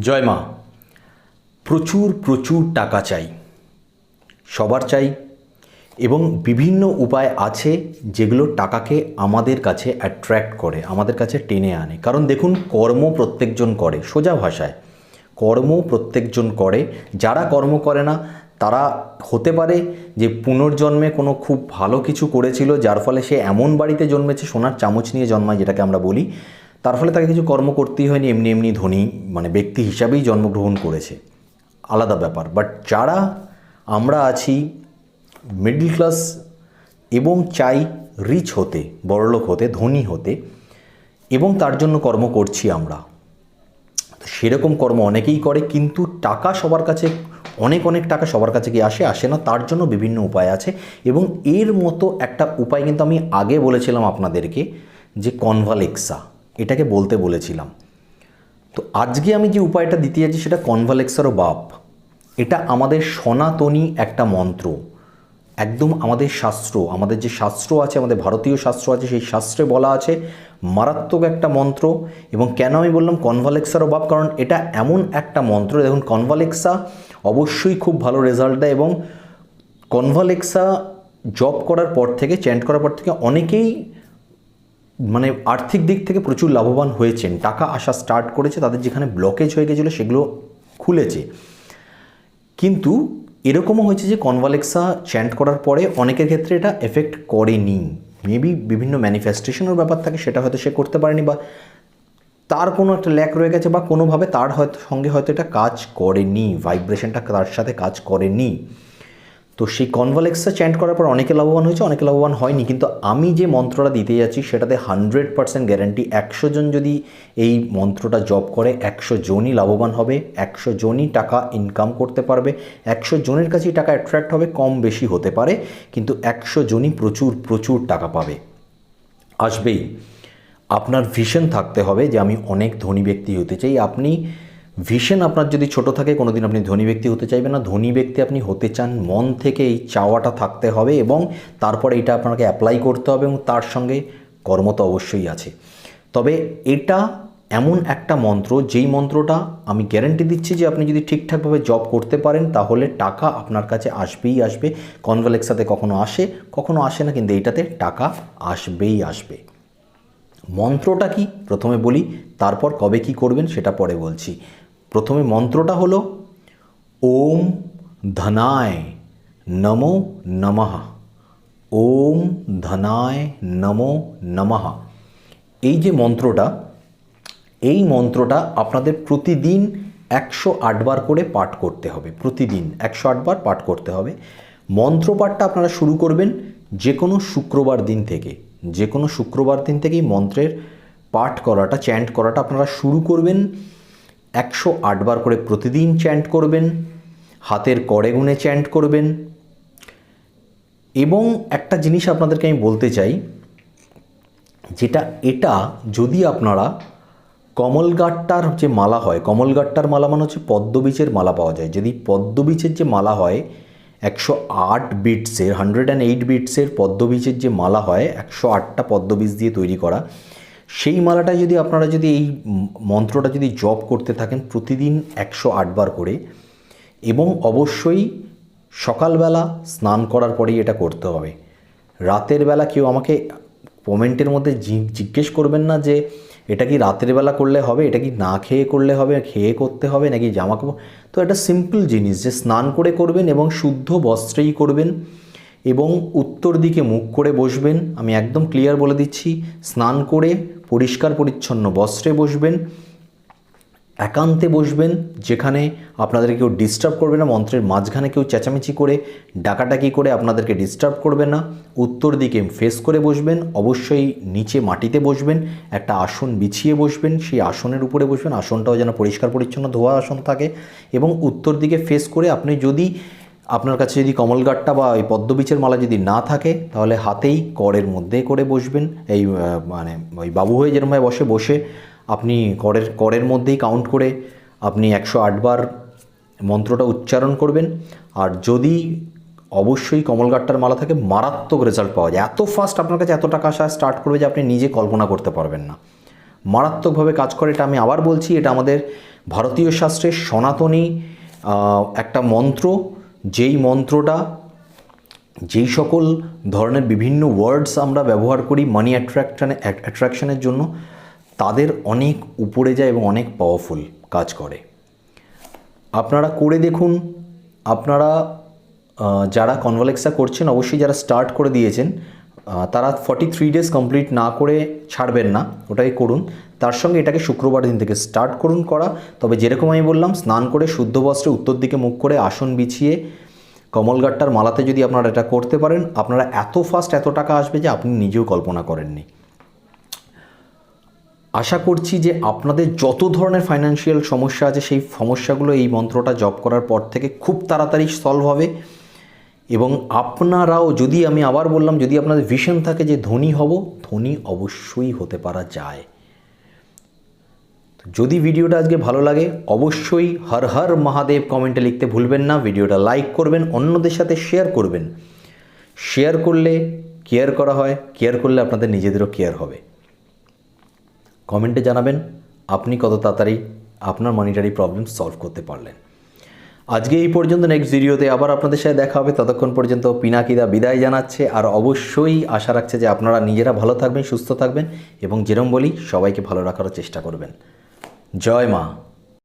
জয় মা। প্রচুর প্রচুর টাকা চাই। সবার চাই। এবং বিভিন্ন উপায় আছে যেগুলো টাকাকে আমাদের কাছে অ্যাট্রাক্ট করে, আমাদের কাছে টেনে আনে। কারণ দেখুন, কর্ম প্রত্যেকজন করে সোজা ভাষায়। কর্ম প্রত্যেকজন করে। যারা কর্ম করে না, তারা হতে পারে যে পুনর্জন্মে কোনো খুব ভালো কিছু করেছিল, যার ফলে সে এমন বাড়িতে জন্মেছে, সোনার চামচ নিয়ে জন্মায়, যেটাকে আমরা বলি তার ফলে তাকে কিছু কর্ম করতেই হয়নি, এমনি এমনি ধনী মানে ব্যক্তি হিসাবেই জন্মগ্রহণ করেছে। আলাদা ব্যাপার। বাট যারা আমরা আছি মিডল ক্লাস এবং চাই রিচ হতে, বড়লোক হতে, ধনী হতে, এবং তার জন্য কর্ম করছি আমরা। সেরকম কর্ম অনেকেই করে, কিন্তু টাকা সবার কাছে, অনেক অনেক টাকা সবার কাছে কি আসে আসে না, তার জন্য বিভিন্ন উপায় আছে। এবং এর মতো একটা উপায় কিন্তু আমি আগে বলেছিলাম আপনাদেরকে, যে কনভালেক্সা এটাকে বলতে বলেছিলাম। তো আজকে আমি যে উপায়টা দিতে যাচ্ছি সেটা কনভালেক্সারও বাপ। এটা আমাদের সনাতনী একটা মন্ত্র। একদম আমাদের শাস্ত্র, আমাদের যে শাস্ত্র আছে, আমাদের ভারতীয় শাস্ত্র আছে, সেই শাস্ত্রে বলা আছে, মারাত্মক একটা মন্ত্র। এবং কেন আমি বললাম কনভালেক্সারও বাপ? কারণ এটা এমন একটা মন্ত্র, দেখুন কনভালেক্সা অবশ্যই খুব ভালো রেজাল্ট দেয় এবং কনভালেক্সা জব করার পর থেকে চ্যান্ট করার পর থেকে অনেকেই মানে আর্থিক দিক থেকে প্রচুর লাভবান হয়েছেন। টাকা আসা স্টার্ট করেছে, তাদের যেখানে ব্লকেজ হয়ে গেছিল সেগুলো খুলেছে। কিন্তু এরকমও হয়েছে যে কনভালেক্সা চ্যান্ট করার পরে অনেকের ক্ষেত্রে এটা এফেক্ট করেনি। মেবি বিভিন্ন ম্যানিফেস্টেশনের ব্যাপার থাকে, সেটা হয়তো সে করতে পারেনি বা তার কোনো একটা ল্যাক রয়ে গেছে বা কোনোভাবে তার হয়তো সঙ্গে হয়তো এটা কাজ করেনি ভাইব্রেশনটা তার সাথে কাজ করেনি। তো সেই কনভালেক্সা চ্যান্ট করার পর অনেকে লাভবান হয়েছে, অনেকে লাভবান হয়নি। কিন্তু আমি যে মন্ত্রটা দিতে যাচ্ছি, সেটাতে হান্ড্রেড পার্সেন্ট গ্যারান্টি একশো জন যদি এই মন্ত্রটা জব করে, একশো জনই লাভবান হবে, একশো জনই টাকা ইনকাম করতে পারবে, একশো জনের কাছেই টাকা অ্যাট্রাক্ট হবে, কম বেশি হতে পারে, কিন্তু একশো জনই প্রচুর প্রচুর টাকা পাবে। আসবেই। আপনার ভিশন থাকতে হবে যে আমি অনেক ধনী ব্যক্তি হতে চাই। আপনি ভিশন আপনার যদি ছোট থাকে, কোনোদিন আপনি ধনী ব্যক্তি হতে চাইবেন না। ধনী ব্যক্তি আপনি হতে চান, মন থেকে এই চাওয়াটা থাকতে হবে এবং তারপরে এটা আপনাকে অ্যাপ্লাই করতে হবে এবং তার সঙ্গে কর্ম তো অবশ্যই আছে। তবে এটা এমন একটা মন্ত্র, যেই মন্ত্রটা আমি গ্যারেন্টি দিচ্ছি যে আপনি যদি ঠিকঠাকভাবে জব করতে পারেন, তাহলে টাকা আপনার কাছে আসবেই আসবে। কনভালেক্সাতে কখনো আসে কখনো আসে না, কিন্তু এইটাতে টাকা আসবেই আসবে। মন্ত্রটা কি? প্রথমে বলি, তারপর কবে কি করবেন, সেটা পরে বলছি। প্রথমে মন্ত্রটা হলো, ওম ধনায় নমো নমঃ। ওম ধনায় নমো নমঃ। এই যে মন্ত্রটা, এই মন্ত্রটা আপনাদের প্রতিদিন একশো আটবার করে পাঠ করতে হবে, প্রতিদিন একশো আটবার পাঠ করতে হবে। মন্ত্রপাঠটা আপনারা শুরু করবেন যে কোনো শুক্রবার দিন থেকে যে কোনো শুক্রবার দিন থেকেই মন্ত্রের পাঠ করাটা, চ্যান্ট করাটা আপনারা শুরু করবেন। একশো আটবার করে প্রতিদিন চ্যান্ট করবেন, হাতের করে গুণে চ্যান্ট করবেন। এবং একটা জিনিস আপনাদেরকে আমি বলতে চাই, যেটা এটা যদি আপনারা কমলগাট্টার যে মালা হয়, কমলগাট্টার মালা মানে হচ্ছে পদ্মবীজের মালা পাওয়া যায়। যদি পদ্মবীজের যে মালা হয়, একশো আট বিটসের হান্ড্রেড অ্যান্ড এইট বিটসের পদ্মবীজের যে মালা হয়, একশো আটটা পদ্মবীজ দিয়ে তৈরি করা সেই মালাটা যদি আপনারা যদি এই মন্ত্রটা যদি জপ করতে থাকেন প্রতিদিন একশো আটবার করে, এবং অবশ্যই সকালবেলা স্নান করার পরেই এটা করতে হবে। রাতের বেলা কেউ আমাকে কমেন্টের মধ্যে জিজ্ঞেস করবেন না যে, এটা কি রাতের বেলা করলে হবে, এটা কি না খেয়ে করলে হবে, খেয়ে করতে হবে, নাকি জামা কাপড় তো এটা সিম্পল জিনিস, যে স্নান করে করবেন এবং শুদ্ধ বস্ত্রেই করবেন এবং উত্তর দিকে মুখ করে বসবেন। আমি একদম ক্লিয়ার বলে দিচ্ছি, স্নান করে পরিষ্কার পরিচ্ছন্ন বস্ত্রে বসবেন, একান্তে বসবেন, যেখানে আপনাদের কেউ ডিস্টার্ব করবে না, মন্ত্রের মাঝখানে কেউ চেঁচামেচি করে, ডাকাডাকি করে আপনাদেরকে ডিস্টার্ব করবে না। উত্তর দিকে ফেস করে বসবেন, অবশ্যই নিচে মাটিতে বসবেন, একটা আসন বিছিয়ে বসবেন, সেই আসনের উপরে বসবেন, আসনটাও যেন পরিষ্কার পরিচ্ছন্ন ধোয়া আসন থাকে। এবং উত্তর দিকে ফেস করে আপনি যদি আপনার কাছে যদি কমলগাট্টা বা ওই পদ্মবীচের মালা যদি না থাকে, তাহলে হাতেই করের মধ্যে করে বসবেন। এই মানে ওই বাবু হয়ে যেরকমভাবে বসে বসে আপনি করের করের মধ্যেই কাউন্ট করে আপনি একশো আটবার মন্ত্রটা উচ্চারণ করবেন। আর যদি অবশ্যই কমলগাট্টার মালা থাকে, মারাত্মক রেজাল্ট পাওয়া যায়। এত ফাস্ট আপনার কাছে এত টাকা আসা স্টার্ট করবে যে আপনি নিজে কল্পনা করতে পারবেন না। মারাত্মকভাবে কাজ করে, এটা আমি আবার বলছি, এটা আমাদের ভারতীয় শাস্ত্রের সনাতনী একটা মন্ত্র। যেই মন্ত্রটা, যেই সকল ধরনের বিভিন্ন ওয়ার্ডস আমরা ব্যবহার করি মানি অ্যাট্রাকশানে অ্যাট্রাকশনের জন্য, তাদের অনেক উপরে যায় এবং অনেক পাওয়ারফুল কাজ করে। আপনারা করে দেখুন, আপনারা যারা কনভালেক্সা করছেন, অবশ্যই যারা স্টার্ট করে দিয়েছেন তারা ফর্টি থ্রি ডেজ কমপ্লিট না করে ছাড়বেন না, ওটাই করুন। তার সঙ্গে এটাকে শুক্রবার দিন থেকে স্টার্ট করুন করা। তবে যেরকম আমি বললাম, স্নান করে শুদ্ধ বস্ত্রে উত্তর দিকে মুখ করে আসন বিছিয়ে কমলগাট্টার মালাতে যদি আপনারা এটা করতে পারেন, আপনারা এত ফাস্ট এত টাকা আসবে যে আপনি নিজেও কল্পনা করেননি। আশা করছি যে আপনাদের যত ধরনের ফাইন্যান্সিয়াল সমস্যা আছে, সেই সমস্যাগুলো এই মন্ত্রটা জপ করার পর থেকে খুব তাড়াতাড়ি সলভ হবে। এবং আপনারাও যদি আমি আবার বললাম, যদি আপনাদের ভিশন থাকে যে ধনী হব, ধনী অবশ্যই হতে পারা যায়। যদি ভিডিওটা আজকে ভালো লাগে, অবশ্যই হর হর মহাদেব কমেন্টে লিখতে ভুলবেন না, ভিডিওটা লাইক করবেন, অন্যদের সাথে শেয়ার করবেন। শেয়ার করলে কেয়ার করা হয় কেয়ার করলে আপনাদের নিজেদেরও কেয়ার হবে। কমেন্টে জানাবেন, আপনি কত তাড়াতাড়ি আপনার মনিটারি প্রবলেম সলভ করতে পারলেন। আজকে এই পর্যন্ত নেক্সট ভিডিওতে আবার আপনাদের সাথে দেখা হবে। ততক্ষণ পর্যন্ত পিনাকিদা বিদায় জানাচ্ছে, আর অবশ্যই আশা রাখছে যে আপনারা নিজেরা ভালো থাকবেন, সুস্থ থাকবেন, এবং যেরম বলি, সবাইকে ভালো রাখারও চেষ্টা করবেন। জয় মা।